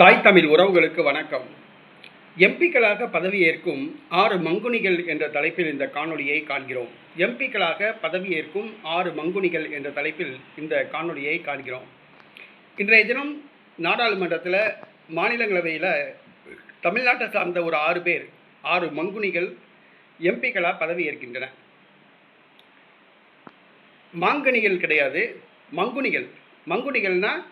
தாய் தமிழ் உறவுகளுக்கு வணக்கம். எம்பிக்களாக பதவியேற்கும் ஆறு மங்குனிகள் என்ற தலைப்பில் இந்த காணொலியை காண்கிறோம். எம்பிக்களாக பதவியேற்கும் ஆறு மங்குனிகள் என்ற தலைப்பில் இந்த காணொலியை காண்கிறோம். இன்றைய தினம் நாடாளுமன்றத்தில் மாநிலங்களவையில் தமிழ்நாட்டை சார்ந்த ஒரு ஆறு பேர் ஆறு மங்குனிகள் எம்பிக்களாக பதவியேற்கின்றன. மாங்கனிகள் கிடையாது மங்குனிகள். மங்குனிகள்னால்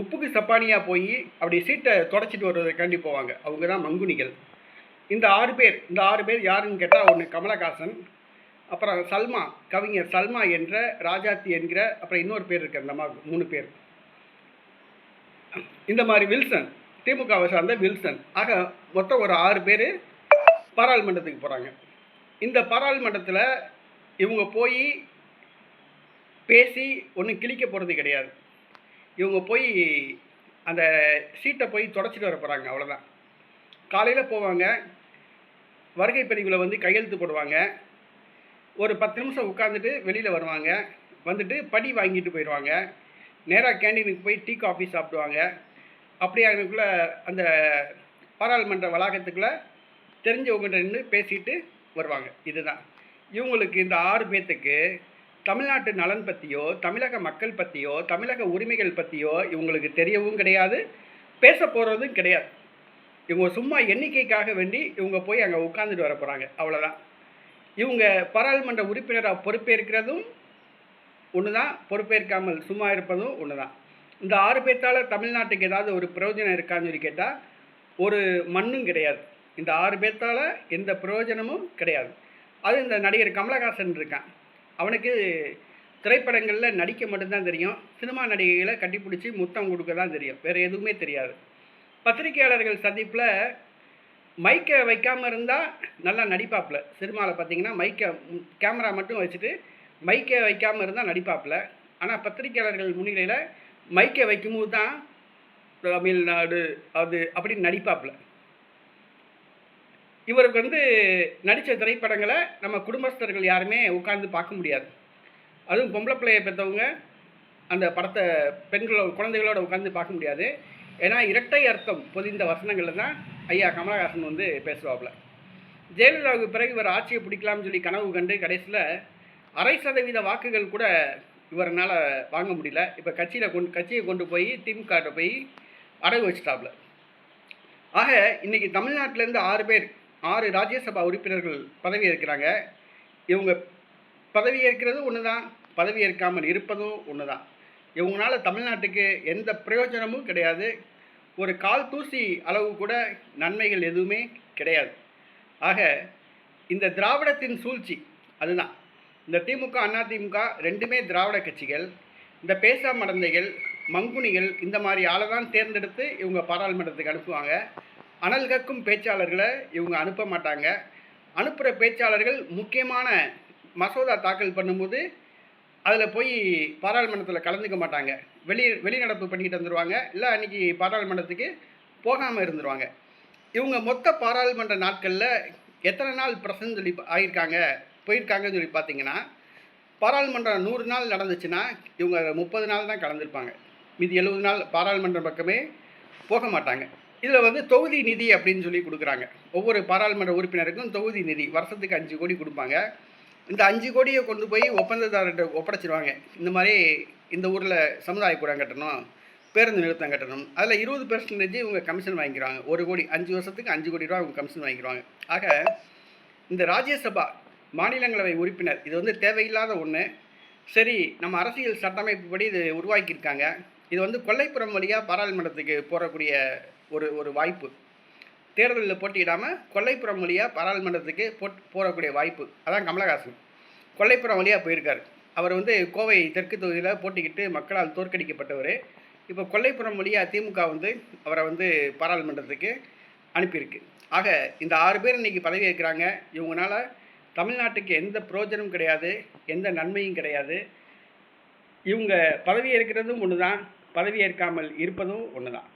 உப்புக்கு சப்பானியாக போய் அப்படி சீட்டை தொடச்சிட்டு வர்றதுக்காண்டி போவாங்க. அவங்க தான் மங்குனிகள். இந்த ஆறு பேர் இந்த ஆறு பேர் யாருன்னு கேட்டால் ஒன்று கமலஹாசன் அப்புறம் சல்மா கவிஞர் சல்மா என்ற ராஜாத்தி என்கிற அப்புறம் இன்னொரு பேர் இருக்கு அந்த மூணு பேர். இந்த மாதிரி வில்சன் திமுகவை சார்ந்த வில்சன். ஆக மொத்தம் ஒரு ஆறு பேர் பாராளுமன்றத்துக்கு போகிறாங்க இந்த பாராளுமன்றத்தில் இவங்க போய் பேசி ஒன்றும் கிழிக்க போகிறது கிடையாது. இவங்க போய் அந்த சீட்டை போய் தொடச்சிட்டு வர போகிறாங்க அவ்வளோதான் காலையில் போவாங்க வருகை பதிவில் வந்து கையெழுத்து போடுவாங்க. ஒரு பத்து நிமிஷம் உட்காந்துட்டு வெளியில் வருவாங்க. வந்துட்டு படி வாங்கிட்டு போயிடுவாங்க. நேராக கேண்டீனுக்கு போய் டீ காஃபி சாப்பிடுவாங்க. அப்படியே அதுக்குள்ளே அந்த பாராளுமன்ற வளாகத்துக்குள்ளே தெரிஞ்சவங்ககிட்ட நின்று பேசிட்டு வருவாங்க. இதுதான். இவங்களுக்கு இந்த ஆறு பேர்த்துக்கு தமிழ்நாட்டு நலன் பற்றியோ தமிழக மக்கள் பற்றியோ தமிழக உரிமைகள் பற்றியோ இவங்களுக்கு தெரியவும் கிடையாது பேச போகிறதும் கிடையாது. இவங்க சும்மா எண்ணிக்கைக்காக வேண்டி இவங்க போய் அங்கே உட்காந்துட்டு வர போகிறாங்க அவ்வளோதான் இவங்க பாராளுமன்ற உறுப்பினராக பொறுப்பேற்கிறதும் ஒன்று தான் பொறுப்பேற்காமல் சும்மா இருப்பதும் ஒன்று தான் இந்த ஆறு பேர்த்தால் தமிழ்நாட்டுக்கு ஏதாவது ஒரு பிரயோஜனம் இருக்கான்னு சொல்லி கேட்டால் ஒரு மண்ணும் கிடையாது. இந்த ஆறு பேர்த்தால் எந்த பிரயோஜனமும் கிடையாது. அது இந்த நடிகர் கமலஹாசன் இருக்கான். அவனுக்கு திரைப்படங்களில் நடிக்க மட்டும்தான் தெரியும். சினிமா நடிகைகளை கட்டிப்பிடிச்சி முத்தம் கொடுக்க தான் தெரியும். வேறு எதுவுமே தெரியாது. பத்திரிகையாளர்கள் சந்திப்பில் மைக்கை வைக்காமல் இருந்தால் நல்லா நடிப்பாப்பில் சினிமாவில் பார்த்தீங்கன்னா மைக்கை கேமரா மட்டும் வச்சுட்டு மைக்கை வைக்காமல் இருந்தால் நடிப்பாப்பில் ஆனால் பத்திரிகையாளர்கள் முன்னிலையில் மைக்கை வைக்கும்போது தான் தமிழ்நாடு அது அப்படின்னு நடிப்பாப்பில் இவருக்கு வந்து நடித்த திரைப்படங்களை நம்ம குடும்பஸ்தர்கள் யாருமே உட்காந்து பார்க்க முடியாது. அதுவும் பொம்பளை பிள்ளையை பெற்றவங்க அந்த படத்தை பெண்களோட குழந்தைகளோட உட்காந்து பார்க்க முடியாது. ஏன்னா இரட்டை அர்த்தம் பொதிந்த வசனங்களில் தான் ஐயா கமலஹாசன் வந்து பேசுவாப்புல. ஜெயலலிதாவுக்கு பிறகு இவர் ஆட்சியை பிடிக்கலாம்னு சொல்லி கனவு கண்டு கடைசியில் அரை சதவீத வாக்குகள் கூட இவரனால் வாங்க முடியல. இப்போ கட்சியில் கொண்டு கட்சியை கொண்டு போய் திமுக போய் அடகு வச்சுட்டாப்புல. ஆக இன்றைக்கி தமிழ்நாட்டிலேருந்து ஆறு பேர் ஆறு ராஜ்யசபா உறுப்பினர்கள் பதவி ஏற்கிறாங்க இவங்க பதவி ஏற்கிறதும் ஒன்று தான் பதவி ஏற்காமல் இருப்பதும் ஒன்று தான் இவங்களால தமிழ்நாட்டுக்கு எந்த பிரயோஜனமும் கிடையாது. ஒரு கால் தூசி அளவு கூட நன்மைகள் எதுவுமே கிடையாது. ஆக இந்த திராவிடத்தின் சூழ்ச்சி அதுதான். இந்த திமுக அதிமுக ரெண்டுமே திராவிட கட்சிகள். இந்த பேசா மடந்தைகள் மங்குனிகள் இந்த மாதிரி ஆளை தான் தேர்ந்தெடுத்து இவங்க பாராளுமன்றத்துக்கு அனுப்புவாங்க. அனல் கக்கும் பேச்சாளர்களை இவங்க அனுப்ப மாட்டாங்க. அனுப்புகிற பேச்சாளர்கள் முக்கியமான மசோதா தாக்கல் பண்ணும்போது அதில் போய் பாராளுமன்றத்தில் கலந்துக்க மாட்டாங்க. வெளி வெளிநடப்பு பண்ணிக்கிட்டு வந்துடுவாங்க இல்லை அன்றைக்கி பாராளுமன்றத்துக்கு போகாமல் இருந்துருவாங்க. இவங்க மொத்த பாராளுமன்ற நாட்களில் எத்தனை நாள் பிரசன் சொல்லி ஆகியிருக்காங்க போயிருக்காங்கன்னு சொல்லி பார்த்தீங்கன்னா பாராளுமன்றம் நூறு நாள் நடந்துச்சுன்னா இவங்க முப்பது நாள் தான் கலந்துருப்பாங்க. மீதி எழுபது நாள் பாராளுமன்ற பக்கமே போக மாட்டாங்க. இதில் வந்து தொகுதி நிதி அப்படின்னு சொல்லி கொடுக்குறாங்க. ஒவ்வொரு பாராளுமன்ற உறுப்பினருக்கும் தொகுதி நிதி வருஷத்துக்கு அஞ்சு கோடி கொடுப்பாங்க. இந்த அஞ்சு கோடியை கொண்டு போய் ஒப்பந்ததாரர்கிட்ட ஒப்படைச்சிருவாங்க. இந்த மாதிரி இந்த ஊரில் சமுதாய கூடம் கட்டணும் பேருந்து நிறுத்தம் கட்டணும். அதில் இருபது பெர்சன்டேஜ் இவங்க கமிஷன் வாங்கிக்கிறாங்க. ஒரு கோடி அஞ்சு வருஷத்துக்கு அஞ்சு கோடி ரூபா இவங்க கமிஷன் வாங்கிக்கிறாங்க. ஆக இந்த ராஜ்யசபா மாநிலங்களவை உறுப்பினர் இது வந்து தேவையில்லாத ஒன்று சரி நம்ம அரசியல் சட்டமைப்புப்படி இது உருவாக்கியிருக்காங்க. இது வந்து கொல்லைப்புறம் வழியாக பாராளுமன்றத்துக்கு போகக்கூடிய ஒரு ஒரு வாய்ப்பு. தேர்தலில் போட்டியிடாமல் கொல்லைப்புறம் வழியாக பாராளுமன்றத்துக்கு போட் போகக்கூடிய வாய்ப்பு. அதான் கமலஹாசன். கொல்லைப்புறம் வழியாக போயிருக்கார். அவர் வந்து கோவை தெற்கு தொகுதியில் போட்டிக்கிட்டு மக்களால் தோற்கடிக்கப்பட்டவர். இப்போ கொல்லைப்புறம் வழியாக திமுக வந்து அவரை வந்து பாராளுமன்றத்துக்கு அனுப்பியிருக்கு. ஆக இந்த ஆறு பேர் இன்றைக்கி பதவி ஏற்கிறாங்க. இவங்களால தமிழ்நாட்டுக்கு எந்த பிரயோஜனமும் கிடையாது. எந்த நன்மையும் கிடையாது. இவங்க பதவி ஏற்கிறதும் ஒன்று தான் பதவி ஏற்காமல் இருப்பதும் ஒன்று தான்